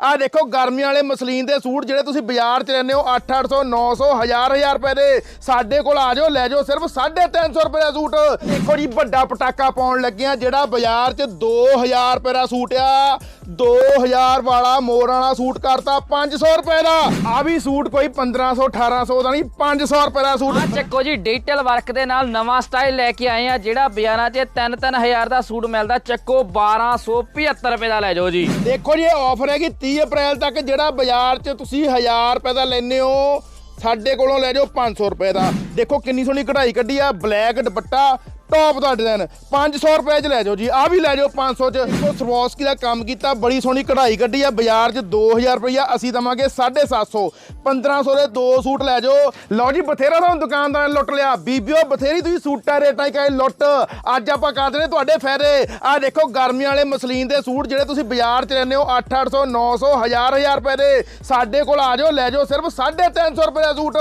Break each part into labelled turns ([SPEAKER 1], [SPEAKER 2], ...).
[SPEAKER 1] ਆ ਦੇਖੋ ਗਰਮੀਆਂ ਵਾਲੇ ਮਸਲੀਨ ਦੇ ਸੂਟ ਜਿਹੜੇ ਤੁਸੀਂ ਬਾਜ਼ਾਰ 'ਚ ਲੈਂਦੇ ਹੋ 8-800 900 1000 1000 ਰੁਪਏ ਦੇ। ਸਾਡੇ ਕੋਲ ਆ ਜਾਓ ਲੈ ਜਾਓ ਸਿਰਫ 350 ਰੁਪਏ ਦਾ ਸੂਟ। ਦੇਖੋ ਜੀ ਵੱਡਾ ਪਟਾਕਾ ਪਾਉਣ ਲੱਗਿਆ ਜਿਹੜਾ ਬਾਜ਼ਾਰ 'ਚ 2000 ਰੁਪਏ ਦਾ ਸੂਟ ਆ। 2000 ਵਾਲਾ ਮੋਰ ਵਾਲਾ ਸੂਟ ਕਰਤਾ 500 ਰੁਪਏ ਦਾ। ਆ ਵੀ ਸੂਟ ਕੋਈ 1500 1800 ਦਾ ਨਹੀਂ 500 ਰੁਪਏ ਦਾ ਸੂਟ।
[SPEAKER 2] ਆ ਚੱਕੋ ਜੀ ਡਿਜੀਟਲ ਵਰਕ ਦੇ ਨਾਲ ਨਵਾਂ ਸਟਾਈਲ ਲੈ ਕੇ ਆਏ ਆ ਜਿਹੜਾ ਬਾਜ਼ਾਰਾਂ 'ਚ 3-3000 ਦਾ ਸੂਟ ਮਿਲਦਾ। ਚੱਕੋ 1275 ਰੁਪਏ ਦਾ ਲੈ ਜਾਓ ਜੀ।
[SPEAKER 1] ਦੇਖੋ ਜੀ ਇਹ ਆਫਰ ਹੈ ਕਿ 30 ਅਪ੍ਰੈਲ ਤੱਕ ਜਿਹੜਾ ਬਾਜ਼ਾਰ 'ਚ ਤੁਸੀਂ 1000 ਰੁਪਏ ਦਾ ਲੈਨੇ ਹੋ, ਸਾਡੇ ਕੋਲੋਂ ਲੈ ਜਾਓ 500 ਰੁਪਏ ਦਾ। ਦੇਖੋ ਕਿੰਨੀ ਸੋਹਣੀ ਕਢਾਈ ਕੱਢੀ ਆ, ਬਲੈਕ ਦੁਪੱਟਾ ਟੌਪ ਦਾ ਡਿਜ਼ਾਈਨ 500 ਰੁਪਏ 'ਚ ਲੈ ਜਾਓ ਜੀ। ਆ ਵੀ ਲੈ ਜਾਓ 500 'ਚ। ਦੇਖੋ ਸਰਵੋਸਕੀ ਦਾ ਕੰਮ ਕੀਤਾ, ਬੜੀ ਸੋਹਣੀ ਕਢਾਈ ਕੱਢੀ ਆ। ਬਾਜ਼ਾਰ 'ਚ 2000 ਰੁਪਈਆ ਅਸੀਂ ਦਵਾਂਗੇ 750 1500 ਦੇ ਦੋ ਸੂਟ ਲੈ ਜਾਓ। ਲਓ ਜੀ, ਬਥੇਰਾ ਤੁਹਾਨੂੰ ਦੁਕਾਨਦਾਰ ਲੁੱਟ ਲਿਆ। ਬੀਬੀਓ, ਬਥੇਰੀ ਤੁਸੀਂ ਸੂਟਾਂ ਰੇਟਾਂ ਹੀ ਕਹੇ ਲੁੱਟ। ਅੱਜ ਆਪਾਂ ਕਰਦੇ ਨੇ ਤੁਹਾਡੇ ਫਾਇਦੇ। ਆ ਦੇਖੋ, ਗਰਮੀਆਂ ਵਾਲੇ ਮਸਲੀਨ ਦੇ ਸੂਟ ਜਿਹੜੇ ਤੁਸੀਂ ਬਾਜ਼ਾਰ 'ਚ ਲੈਂਦੇ ਹੋ 8-800 900 1000 1000 ਰੁਪਏ ਦੇ। ਸਾਡੇ ਕੋਲ ਆ ਜਾਓ, ਲੈ ਜਾਓ ਸਿਰਫ 350 ਰੁਪਏ ਦਾ ਸੂਟ।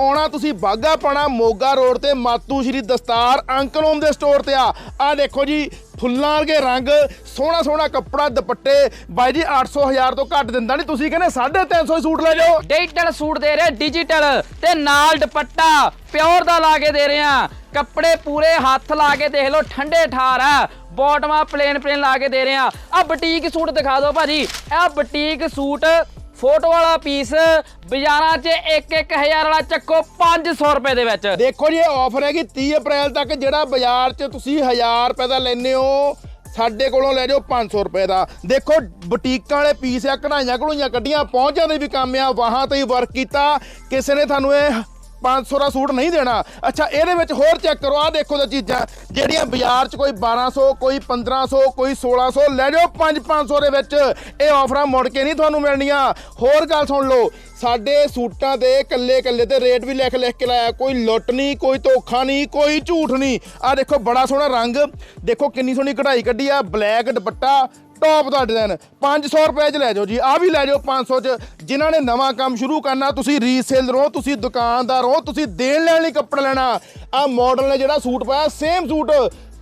[SPEAKER 1] ਆਉਣਾ ਤੁਸੀਂ ਬਾਗਾ ਪਾਣਾ ਮੋਗਾ ਰੋਡ ਤੇ ਮਾਤੂ ਸ਼੍ਰੀ ਦਸਤਾਰ ਅੰਕਲ ਅੰਕਲੋਮ ਦੇ ਸਟੋਰ ਤੇ ਆ। ਆ ਦੇਖੋ ਜੀ, ਫੁੱਲਾਂ ਵਰਗੇ ਰੰਗ, ਸੋਹਣਾ ਸੋਹਣਾ ਕੱਪੜਾ, ਦੁਪੱਟੇ। ਬਾਈ ਜੀ 800 1000 ਤੋਂ ਘੱਟ ਦਿੰਦਾ ਨਹੀਂ। ਤੁਸੀਂ ਕਹਿੰਦੇ 350 ਸੂਟ ਲੈ ਜਾਓ।
[SPEAKER 2] ਡਿਜੀਟਲ ਸੂਟ ਦੇ ਰਹੇ ਡਿਜੀਟਲ ਤੇ ਨਾਲ ਦੁਪੱਟਾ ਪਿਓਰ ਦਾ ਲਾ ਕੇ ਦੇ ਰਹੇ ਆ। ਕੱਪੜੇ ਪੂਰੇ ਹੱਥ ਲਾ ਕੇ ਦੇਖ ਲਓ, ਠੰਡੇ ਠਾਰ ਆ। ਬਾਟਮਾਂ ਪਲੇਨ ਪਲੇਨ ਲਾ ਕੇ ਦੇ ਰਹੇ ਆ। ਆ ਬੁਟੀਕ ਸੂਟ ਦਿਖਾ ਦਿਓ ਭਾਜੀ। ਇਹ ਬੁਟੀਕ ਸੂਟ ਫੋਟੋ ਵਾਲਾ ਪੀਸ ਬਾਜ਼ਾਰਾਂ 'ਚ 1-1000 ਵਾਲਾ ਚੱਕੋ 500 ਰੁਪਏ ਦੇ ਵਿੱਚ।
[SPEAKER 1] ਦੇਖੋ ਜੀ, ਇਹ ਆਫਰ ਹੈ ਕਿ 30 ਅਪ੍ਰੈਲ ਤੱਕ, ਜਿਹੜਾ ਬਾਜ਼ਾਰ 'ਚ ਤੁਸੀਂ 1000 ਰੁਪਏ ਦਾ ਲੈਨੇ ਹੋ, ਸਾਡੇ ਕੋਲੋਂ ਲੈ ਜਾਓ 500 ਰੁਪਏ ਦਾ। ਦੇਖੋ, ਬੁਟੀਕਾਂ ਵਾਲੇ ਪੀਸ ਆ, ਕਢਾਈਆਂ ਕਢੂਈਆਂ ਕੱਢੀਆਂ ਪਹੁੰਚਾਂ ਦੇ ਵੀ ਕੰਮ ਆ, ਵਾਹਾਂ ਤੇ ਹੀ ਵਰਕ ਕੀਤਾ। ਕਿਸੇ ਨੇ ਤੁਹਾਨੂੰ ਇਹ 500 ਦਾ ਸੂਟ ਨਹੀਂ ਦੇਣਾ। ਅੱਛਾ, ਇਹਦੇ ਵਿੱਚ ਹੋਰ ਚੈੱਕ ਕਰੋ ਆ ਦੇਖੋ ਤਾਂ ਚੀਜ਼ਾਂ। ਜਿਹੜੀਆਂ ਬਾਜ਼ਾਰ 'ਚ ਕੋਈ 1200 ਕੋਈ 1500 ਕੋਈ 1600 ਲੈ ਜਾਓ 5-500 ਦੇ ਵਿੱਚ। ਇਹ ਆਫਰਾਂ ਮੁੜ ਕੇ ਨਹੀਂ ਤੁਹਾਨੂੰ ਮਿਲਣੀਆਂ। ਹੋਰ ਗੱਲ ਸੁਣ ਲਓ, ਸਾਡੇ ਸੂਟਾਂ ਦੇ ਕੱਲੇ ਕੱਲੇ ਤੇ ਰੇਟ ਵੀ ਲਿਖ ਲਿਖ ਕੇ ਲਾਇਆ। ਕੋਈ ਲੁੱਟ ਨਹੀਂ, ਕੋਈ ਧੋਖਾ ਨਹੀਂ, ਕੋਈ ਝੂਠ ਨਹੀਂ। ਆ ਦੇਖੋ, ਬੜਾ ਸੋਹਣਾ ਰੰਗ। ਦੇਖੋ, ਕਿੰਨੀ ਸੋਹਣੀ ਕਢਾਈ ਕੱਢੀ ਆ। ਬਲੈਕ ਦੁਪੱਟਾ ਟੌਪ ਦਾ ਡਿਜ਼ਾਈਨ 500 ਰੁਪਏ 'ਚ ਲੈ ਜਾਓ ਜੀ। ਆ ਵੀ ਲੈ ਜਾਓ 500 'ਚ। ਜਿਨ੍ਹਾਂ ਨੇ ਨਵਾਂ ਕੰਮ ਸ਼ੁਰੂ ਕਰਨਾ, ਤੁਸੀਂ ਰੀਸੇਲਰ ਹੋ ਤੁਸੀਂ ਦੁਕਾਨਦਾਰ ਹੋ ਤੁਸੀਂ ਦੇਣ ਲੈਣ ਲਈ ਕੱਪੜਾ ਲੈਣਾ। ਆ ਮਾਡਲ ਨੇ ਜਿਹੜਾ ਸੂਟ ਪਾਇਆ ਸੇਮ ਸੂਟ।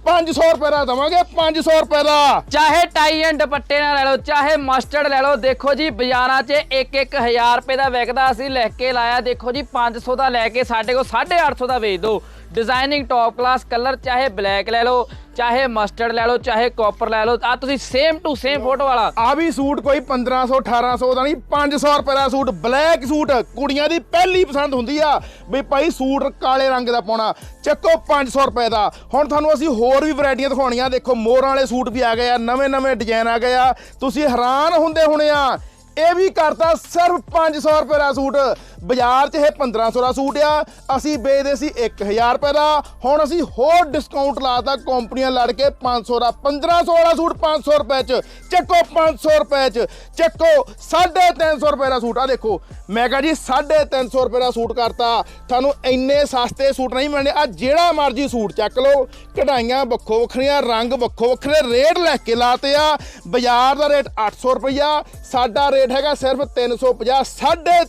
[SPEAKER 1] 500 ਰੁਪਏ ਦਾ ਦਵਾਂਗੇ 500 ਰੁਪਏ ਦਾ।
[SPEAKER 2] ਚਾਹੇ ਟਾਈ ਐਂਡ ਦੁਪੱਟੇ ਨਾਲ ਲੈ ਲਓ, ਚਾਹੇ ਮਸਟਰਡ ਲੈ ਲਓ, ਦੇਖੋ ਜੀ, ਬਾਜ਼ਾਰਾਂ 'ਚ 1-1000 ਰੁਪਏ ਦਾ ਵਿਕਦਾ ਅਸੀਂ ਲੈ ਕੇ ਲਾਇਆ। ਦੇਖੋ ਜੀ 500 ਦਾ ਲੈ ਕੇ ਸਾਡੇ ਕੋਲ 850 ਦਾ ਵੇਚ ਦਿਓ। ਡਿਜ਼ਾਈਨਿੰਗ ਟੌਪ ਕਲਾਸ ਕਲਰ ਚਾਹੇ ਬਲੈਕ ਲੈ ਲਓ, ਚਾਹੇ ਮਸਟਰਡ ਲੈ ਲਓ, ਚਾਹੇ ਕਾਪਰ ਲੈ ਲਓ ਆ ਤੁਸੀਂ ਸੇਮ ਟੂ ਸੇਮ ਫੋਟੋ ਵਾਲਾ।
[SPEAKER 1] ਆ ਵੀ ਸੂਟ ਕੋਈ 1500 1800 ਦਾ ਨਹੀਂ 500 ਰੁਪਏ ਦਾ ਸੂਟ ਬਲੈਕ ਸੂਟ, ਕੁੜੀਆਂ ਦੀ ਪਹਿਲੀ ਪਸੰਦ ਹੁੰਦੀ ਆ। ਵੀ ਭਾਈ ਸੂਟ ਕਾਲੇ ਰੰਗ ਦਾ ਪਾਉਣਾ, ਚੱਕੋ 500 ਰੁਪਏ ਦਾ। ਹੁਣ ਤੁਹਾਨੂੰ ਅਸੀਂ ਹੋਰ ਵੀ ਵੈਰਾਈਟੀਆਂ ਦਿਖਾਉਣੀਆਂ, ਦੇਖੋ ਮੋਰਾਂ ਵਾਲੇ ਸੂਟ ਵੀ ਆ ਗਏ ਆ ਨਵੇਂ ਨਵੇਂ ਡਿਜ਼ਾਈਨ ਆ ਗਏ ਆ। ਤੁਸੀਂ ਹੈਰਾਨ ਹੁੰਦੇ ਹੋਣੇ ਆ। ਇਹ ਵੀ ਕਰਤਾ ਸਿਰਫ 500 ਰੁਪਏ ਦਾ ਸੂਟ। ਬਾਜ਼ਾਰ 'ਚ ਇਹ 1500 ਦਾ ਸੂਟ ਆ। ਅਸੀਂ ਵੇਚਦੇ ਸੀ 1000 ਰੁਪਏ ਦਾ। ਹੁਣ ਅਸੀਂ ਹੋਰ ਡਿਸਕਾਊਂਟ ਲਾਤਾ ਕੰਪਨੀਆਂ ਲੜ ਕੇ 500 ਦਾ 1500 ਵਾਲਾ ਸੂਟ 500 ਰੁਪਏ 'ਚ। ਚੱਕੋ 500 ਰੁਪਏ 'ਚ। ਚੱਕੋ 350 ਰੁਪਏ ਦਾ ਸੂਟ। ਆ ਦੇਖੋ, ਮੈਂ ਕਹਾਂ ਜੀ 350 ਰੁਪਏ ਦਾ ਸੂਟ ਕਰਤਾ। ਤੁਹਾਨੂੰ ਇੰਨੇ ਸਸਤੇ ਸੂਟ ਨਹੀਂ ਮਿਲਣੇ। ਆ ਜਿਹੜਾ ਮਰਜ਼ੀ ਸੂਟ ਚੱਕ ਲਓ। ਕਢਾਈਆਂ ਵੱਖੋ ਵੱਖਰੀਆਂ, ਰੰਗ ਵੱਖੋ ਵੱਖਰੇ, ਰੇਟ ਲੈ ਕੇ ਲਾਤੇ ਆ। ਬਾਜ਼ਾਰ ਦਾ ਰੇਟ 800 ਰੁਪਈਆ, ਸਾਡਾ ਰੇਟ ਹੈਗਾ ਸਿਰਫ 350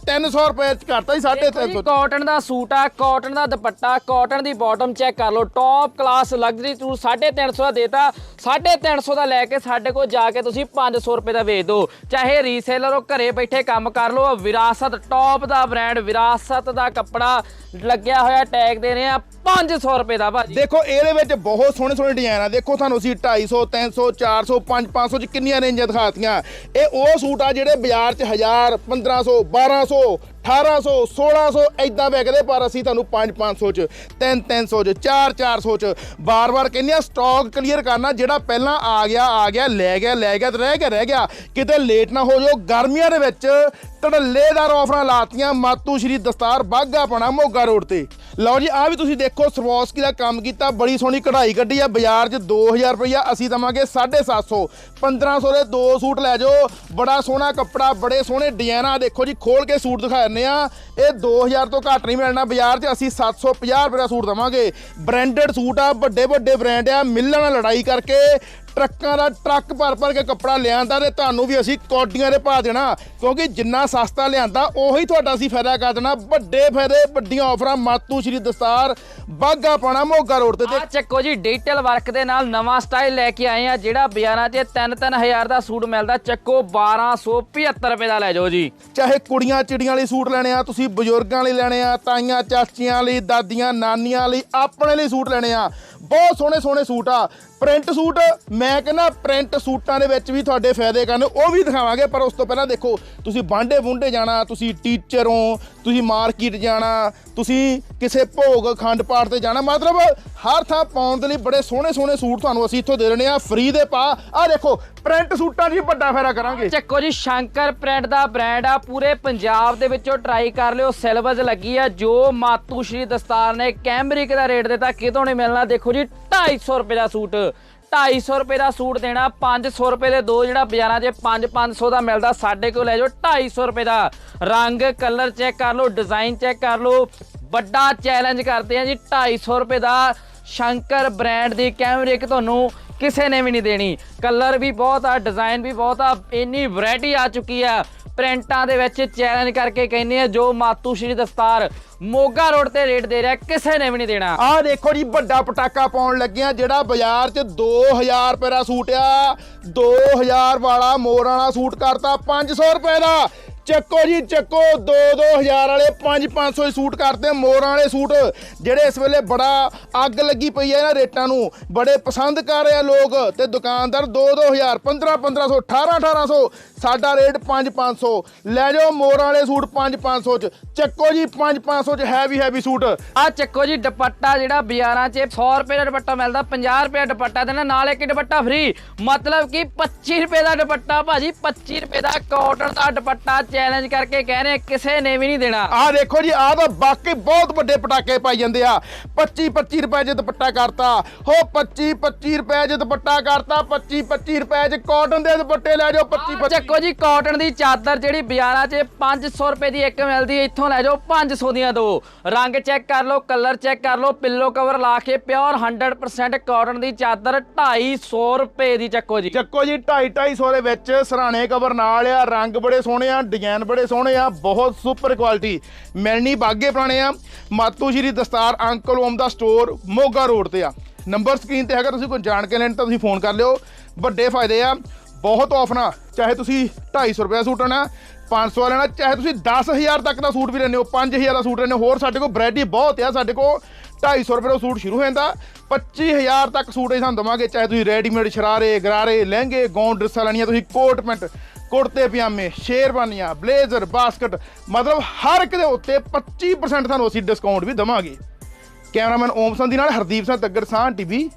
[SPEAKER 1] 350 ਰੁਪਏ ਚ ਕਰਤਾ ਜੀ 350
[SPEAKER 2] ਕਾਟਨ ਦਾ ਸੂਟ ਆ ਕਾਟਨ ਦਾ ਦੁਪੱਟਾ ਕਾਟਨ ਦੀ ਬਾਟਮ ਚੈੱਕ ਕਰ ਲਓ ਟੌਪ ਕਲਾਸ ਲਗਜ਼ਰੀ ਸੂਟ 350 ਦਾ ਦੇਤਾ 350 ਦਾ ਲੈ ਕੇ ਸਾਡੇ ਕੋਲ ਜਾ ਕੇ ਤੁਸੀਂ 500 ਰੁਪਏ ਦਾ ਵੇਚ ਦਿਓ। ਚਾਹੇ ਰੀਸੇਲਰ ਹੋ ਘਰੇ ਬੈਠੇ ਕੰਮ ਕਰ ਲਓ ਵਿਰਾਸਤ ਟੌਪ ਦਾ ਬ੍ਰਾਂਡ ਵਿਰਾਸਤ ਦਾ ਕੱਪੜਾ ਲੱਗਿਆ ਹੋਇਆ ਟੈਗ ਦੇ ਰਹੇ ਆ 500 ਰੁਪਏ ਦਾ ਭਾਜੀ।
[SPEAKER 1] ਦੇਖੋ ਇਹਦੇ ਵਿੱਚ ਬਹੁਤ ਸੋਹਣੇ ਸੋਹਣੇ ਡਿਜ਼ਾਈਨ ਆ। ਦੇਖੋ ਤੁਹਾਨੂੰ ਅਸੀਂ 250 300 400 5 500 ਚ ਕਿੰਨੀਆਂ ਰੇਂਜਾਂ ਦਿਖਾਤੀਆਂ। ਇਹ ਉਹ ਸੂਟ ਆ ਜਿਹੜੇ ਬਾਜ਼ਾਰ 'ਚ 1000 1500 1200 1800 1600 ਐਦਾਂ ਵਿਕਦੇ ਪਰ ਅਸੀਂ ਤੁਹਾਨੂੰ 5 500 ਚ 3 300 ਚ 4 400 ਚ ਬਾਰ-ਬਾਰ ਕਹਿੰਦੇ ਆ ਸਟਾਕ ਕਲੀਅਰ ਕਰਨਾ, ਜਿਹੜਾ ਪਹਿਲਾਂ ਆ ਗਿਆ ਆ ਗਿਆ, ਲੈ ਗਿਆ ਲੈ ਗਿਆ, ਤੇ ਰਹਿ ਗਿਆ ਰਹਿ ਗਿਆ, ਕਿਤੇ ਲੇਟ ਨਾ ਹੋ ਜਾਓ, ਗਰਮੀਆਂ ਦੇ ਵਿੱਚ ਧੜੱਲੇਦਾਰ ਆਫਰਾਂ ਲਾਤੀਆਂ, ਮਾਤੂ ਸ਼੍ਰੀ ਦਸਤਾਰ ਬਾਗਾ ਪਣਾ ਮੋਗਾ ਰੋਡ ਤੇ। ਲਓ ਜੀ ਆ ਵੀ ਤੁਸੀਂ ਦੇਖੋ ਸਰਵੋਸਕੀ ਦਾ ਕੰਮ ਕੀਤਾ, ਬੜੀ ਸੋਹਣੀ ਕਢਾਈ ਕੱਢੀ ਆ, ਬਾਜ਼ਾਰ 'ਚ 2000 ਰੁਪਈਆ ਅਸੀਂ ਦਵਾਂਗੇ 750 1500 ਦੇ ਦੋ ਸੂਟ ਲੈ ਜਾਓ, ਬੜਾ ਸੋਹਣਾ ਕੱਪੜਾ, ਬੜੇ ਸੋਹਣੇ ਡਿਜ਼ਾਈਨ ਦੇਖੋ ਜੀ, ਖੋਲ ਕੇ ਸੂਟ ਦਿਖਾ ਦਿੰਦੇ ਆ। ਇਹ 2000 ਤੋਂ ਘੱਟ ਨਹੀਂ ਮਿਲਣਾ। ਬਾਜ਼ਾਰ 'ਚ ਅਸੀਂ 750 ਰੁਪਏ ਦਾ ਸੂਟ ਦਵਾਂਗੇ। ਬ੍ਰਾਂਡਡ ਸੂਟ ਆ ਵੱਡੇ ਵੱਡੇ ਬ੍ਰਾਂਡ ਆ। ਮਿਲਣ ਨਾਲ ਲੜਾਈ ਕਰਕੇ ਟਰੱਕਾਂ ਦਾ ਟਰੱਕ ਭਰ ਭਰ ਕੇ ਕੱਪੜਾ ਲਿਆਂਦਾ ਤੇ ਤੁਹਾਨੂੰ ਵੀ ਅਸੀਂ ਕੋਡੀਆਂ ਦੇ ਪਾ ਦੇਣਾ। ਕਿਉਂਕਿ ਜਿੰਨਾ ਸਸਤਾ ਲਿਆਂਦਾ ਉਹੀ ਤੁਹਾਡਾ ਅਸੀਂ ਫਾਇਦਾ ਕਰ ਦੇਣਾ। ਵੱਡੇ ਫਾਇਦੇ ਵੱਡੀਆਂ ਆਫਰਾਂ ਮਾਤੂ ਸ਼੍ਰੀ ਦਸਤਾਰ ਬਾਗਾ ਪਾਣਾ ਮੋਗਾ ਰੋਡ ਤੇ
[SPEAKER 2] ਆ ਚੱਕੋ ਜੀ ਡਿਜੀਟਲ ਵਰਕ ਦੇ ਨਾਲ ਨਵਾਂ ਸਟਾਈਲ ਲੈ ਕੇ ਆਏ ਆ ਜਿਹੜਾ ਬਾਜ਼ਾਰਾਂ 'ਚ 3-3000 ਦਾ ਸੂਟ ਮਿਲਦਾ। ਚੱਕੋ 1275 ਰੁਪਏ ਦਾ ਲੈ ਜਾਓ ਜੀ।
[SPEAKER 1] ਚਾਹੇ ਕੁੜੀਆਂ ਚਿੜੀਆਂ ਲਈ ਸੂਟ ਲੈਣੇ ਆ ਤੁਸੀਂ ਬਜ਼ੁਰਗਾਂ ਲਈ ਲੈਣੇ ਆ ਤਾਈਆਂ ਚਾਚੀਆਂ ਲਈ ਦਾਦੀਆਂ ਨਾਨੀਆਂ ਲਈ ਆਪਣੇ ਲਈ ਸੂਟ ਲੈਣੇ ਆ। ਬਹੁਤ ਸੋਹਣੇ ਸੋਹਣੇ ਸੂਟ ਆ। ਪ੍ਰਿੰਟ ਸੂਟ, ਮੈਂ ਕਹਿੰਦਾ ਪ੍ਰਿੰਟ ਸੂਟਾਂ ਦੇ ਵਿੱਚ ਵੀ ਤੁਹਾਡੇ ਫਾਇਦੇ ਕਰਨ, ਉਹ ਵੀ ਦਿਖਾਵਾਂਗੇ, ਪਰ ਉਸ ਤੋਂ ਪਹਿਲਾਂ ਦੇਖੋ, ਤੁਸੀਂ ਬਾਂਡੇ ਬੁੰਡੇ ਜਾਣਾ, ਤੁਸੀਂ ਟੀਚਰ ਹੋ, ਤੁਸੀਂ ਮਾਰਕੀਟ ਜਾਣਾ, ਤੁਸੀਂ ਕਿਸੇ ਭੋਗ ਖੰਡ ਪਾਠ ਤੇ ਜਾਣਾ, ਮਤਲਬ ਹਰ ਥਾਂ ਪਾਉਣ ਦੇ ਲਈ ਬੜੇ ਸੋਹਣੇ ਸੋਹਣੇ ਸੂਟ ਤੁਹਾਨੂੰ ਅਸੀਂ ਇੱਥੋਂ ਦੇ ਰਹੇ ਆ ਫ੍ਰੀ ਦੇ ਪਾ। ਆ ਦੇਖੋ, ਪ੍ਰਿੰਟ ਸੂਟਾਂ ਦੀ ਵੱਡਾ ਫਾਇਦਾ ਕਰਾਂਗੇ।
[SPEAKER 2] ਚੱਕੋ ਜੀ, ਸ਼ੰਕਰ ਪ੍ਰਿੰਟ ਦਾ ਬ੍ਰਾਂਡ ਆ, ਪੂਰੇ ਪੰਜਾਬ ਦੇ ਵਿੱਚੋਂ ਟਰਾਈ ਕਰ ਲਿਓ ਸਿਲਵਰ ਲੱਗੀ ਆ, ਜੋ ਮਾਤੂ ਸ਼੍ਰੀ ਦਸਤਾਰ ਨੇ ਕੈਮਰਿਕ ਦਾ ਰੇਟ ਦਿੱਤਾ, ਕਿਤੋਂ ਨੇ ਮਿਲਣਾ, ਦੇਖੋ ਜੀ 250 ਰੁਪਏ ਦਾ ਸੂਟ। 250 ਰੁਪਏ ਦਾ ਸੂਟ ਦੇਣਾ 500 ਰੁਪਏ ਦੇ ਦੋ ਜਿਹੜਾ ਬਾਜ਼ਾਰਾਂ 'ਚ 5 500 ਦਾ ਮਿਲਦਾ, ਸਾਡੇ ਕੋਲ ਲੈ ਜਾਓ 250 ਰੁਪਏ ਦਾ। ਰੰਗ, ਕਲਰ ਚੈੱਕ ਕਰ ਲਓ, ਡਿਜ਼ਾਈਨ ਚੈੱਕ ਕਰ ਲਓ। ਵੱਡਾ ਚੈਲੰਜ ਕਰਦੇ ਆ ਜੀ 250 ਰੁਪਏ ਦਾ ਸ਼ੰਕਰ ਬ੍ਰਾਂਡ ਦੀ ਕੈਮਰਿਕ ਤੁਹਾਨੂੰ ਕਿਸੇ ਨੇ ਵੀ ਨਹੀਂ ਦੇਣੀ। ਕਲਰ ਵੀ ਬਹੁਤ ਆ, ਡਿਜ਼ਾਈਨ ਵੀ ਬਹੁਤ ਆ, ਇੰਨੀ ਵੈਰਾਈਟੀ ਆ ਚੁੱਕੀ ਆ। ਪ੍ਰਿੰਟਾਂ ਦੇ ਵਿੱਚ ਚੈਲੰਜ ਕਰਕੇ ਕਹਿੰਦੇ ਆ, ਜੋ ਮਾਤੂ ਸ਼੍ਰੀ ਦਸਤਾਰ ਮੋਗਾ ਰੋਡ ਤੇ ਰੇਟ ਦੇ ਰਿਹਾ, ਕਿਸੇ ਨੇ ਵੀ ਨਹੀਂ ਦੇਣਾ।
[SPEAKER 1] ਆਹ ਦੇਖੋ ਜੀ, ਵੱਡਾ ਪਟਾਕਾ ਪਾਉਣ ਲੱਗਿਆ, ਜਿਹੜਾ ਬਾਜ਼ਾਰ 'ਚ 2000 ਰੁਪਏ ਦਾ ਸੂਟ ਆ 2000 ਵਾਲਾ ਮੋਰਾਂ ਵਾਲਾ ਸੂਟ ਕਰਤਾ 500 ਰੁਪਏ ਦਾ। ਚੱਕੋ ਜੀ, ਚੱਕੋ। 2-2000 ਵਾਲੇ 5-500 ਦੇ ਸੂਟ ਕਰਦੇ ਮੋਰਾਂ ਵਾਲੇ ਸੂਟ, ਜਿਹੜੇ ਇਸ ਵੇਲੇ ਬੜਾ ਅੱਗ ਲੱਗੀ ਪਈ ਹੈ ਇਹਨਾਂ ਰੇਟਾਂ ਨੂੰ। ਬੜੇ ਪਸੰਦ ਕਰ ਰਹੇ ਆ ਲੋਕ ਤੇ ਦੁਕਾਨਦਾਰ 2-2000 15-1500 18-1800 ਸਾਡਾ ਰੇਟ 5-500 ਲੈ ਜਾਓ ਮੋਰਾਂ ਵਾਲੇ ਸੂਟ 5-500 ਚ। ਚੱਕੋ ਜੀ 5-500 ਚ ਹੈਵੀ ਹੈਵੀ ਸੂਟ।
[SPEAKER 2] ਆ ਚੱਕੋ ਜੀ, ਦੁਪੱਟਾ ਜਿਹੜਾ ਬਾਜ਼ਾਰਾਂ 'ਚ 100 ਰੁਪਏ ਦਾ ਦੁਪੱਟਾ ਮਿਲਦਾ 50 ਰੁਪਏ ਦਾ ਦੁਪੱਟਾ ਦੇਣਾ, ਨਾਲ ਇੱਕ ਦੁਪੱਟਾ ਫ੍ਰੀ ਮਤਲਬ ਕਿ 25 ਰੁਪਏ ਦਾ ਦੁਪੱਟਾ, ਭਾਜੀ 25 ਰੁਪਏ ਦਾ ਕਾਟਨ ਦਾ ਦੁਪੱਟਾ ਚੈਲੰਜ ਕਰਕੇ ਕਹਿ ਰਹੇ ਕਿਸੇ ਨੇ ਵੀ ਨਹੀਂ ਦੇਣਾ।
[SPEAKER 1] ਆਹ ਦੇਖੋ ਜੀ ਆਹ ਤਾਂ ਵਾਕਈ ਬਹੁਤ ਵੱਡੇ ਪਟਾਕੇ ਪਾਈ ਜਾਂਦੇ ਆ। 25 25 ਰੁਪਏ ਚ ਦੁਪੱਟਾ ਕਰਤਾ। ਹੋ 25 25 ਰੁਪਏ ਚ ਦੁਪੱਟਾ ਕਰਤਾ 25 25 ਰੁਪਏ ਚ ਕਾਟਨ ਦੇ ਦੁਪੱਟੇ ਲੈ ਜਾਓ 25 25
[SPEAKER 2] ਚੱਕੋ ਜੀ ਕਾਟਨ ਦੀ ਚਾਦਰ ਜਿਹੜੀ ਬਾਜ਼ਾਰਾਂ 'ਚ 500 ਰੁਪਏ ਦੀ ਇੱਕ ਮਿਲਦੀ ਹੈ ਇੱਥੋਂ ਲੈ ਜਾਓ 500 ਦੀਆਂ ਦੋ। ਰੰਗ ਚੈੱਕ ਕਰ ਲਓ ਕਲਰ ਚੈੱਕ ਕਰ ਲਓ ਪਿੱਲੋ ਕਵਰ ਲਾ ਕੇ ਪਿਓਰ 100% ਕਾਟਨ ਦੀ ਚਾਦਰ 250 ਰੁਪਏ ਦੀ ਚੱਕੋ ਜੀ।
[SPEAKER 1] ਚੱਕੋ ਜੀ 2.5 250 ਦੇ ਵਿੱਚ ਸਰਾਣੇ ਕਵਰ ਨਾਲ ਆ ਰੰਗ ਬੜੇ ਸੋਹਣੇ ਆ ਡਿਜ਼ਾਈਨ ਬੜੇ ਸੋਹਣੇ ਆ, ਬਹੁਤ ਸੁਪਰ ਕੁਆਲਿਟੀ ਮਿਲਣੀ ਬਾਗੇ ਪੁਰਾਣੇ ਆ, ਮਾਤੂ ਸ਼੍ਰੀ ਦਸਤਾਰ ਅੰਕਲ ਓਮ ਦਾ ਸਟੋਰ ਮੋਗਾ ਰੋਡ ਤੇ ਆ। ਨੰਬਰ ਸਕਰੀਨ ਤੇ ਹੈਗਾ, ਤੁਸੀਂ ਕੋਈ ਜਾਣ ਕੇ ਲੈਣ ਤਾਂ ਤੁਸੀਂ ਫੋਨ ਕਰ ਲਿਓ। ਵੱਡੇ ਫਾਇਦੇ ਆ, ਬਹੁਤ ਆਫਰਾਂ ਚਾਹੇ ਤੁਸੀਂ 250 ਰੁਪਏ ਦਾ ਸੂਟ ਲੈਣਾ 500 ਵਾਲਾ ਲੈਣਾ, ਚਾਹੇ ਤੁਸੀਂ 10000 ਤੱਕ ਦਾ ਸੂਟ ਵੀ ਲੈਣੇ ਹੋ 5000 ਦਾ ਸੂਟ ਲੈਣੇ ਹੋਰ ਸਾਡੇ ਕੋਲ ਵੈਰਾਈਟੀ ਬਹੁਤ ਆ ਸਾਡੇ ਕੋਲ। 250 ਰੁਪਏ ਦਾ ਸੂਟ ਸ਼ੁਰੂ ਹੋ ਜਾਂਦਾ 25000 ਤੱਕ ਸੂਟ ਅਸੀਂ ਸਾਨੂੰ ਦਵਾਂਗੇ, ਚਾਹੇ ਤੁਸੀਂ ਰੈਡੀਮੇਡ ਸ਼ਰਾਰੇ, ਗਰਾਰੇ, ਲਹਿੰਗੇ ਗੌਨ ਡਰੈਸਾਂ ਲੈਣੀਆਂ, ਤੁਸੀਂ ਕੋਟ ਪੈਂਟ ਕੁੜਤੇ ਪਜਾਮੇ, ਸ਼ੇਰਵਾਨੀਆਂ, ਬਲੇਜ਼ਰ, ਬਾਸਕਟ, ਮਤਲਬ ਹਰ ਇੱਕ ਦੇ ਉੱਤੇ 25% ਤੁਹਾਨੂੰ ਅਸੀਂ ਡਿਸਕਾਊਂਟ ਵੀ ਦਵਾਂਗੇ। ਕੈਮਰਾਮੈਨ ਓਮ ਸੰਧੀ ਨਾਲ ਹਰਦੀਪ ਸਿੰਘ ਤੱਗਰ ਸਾਹ ਟੀਵੀ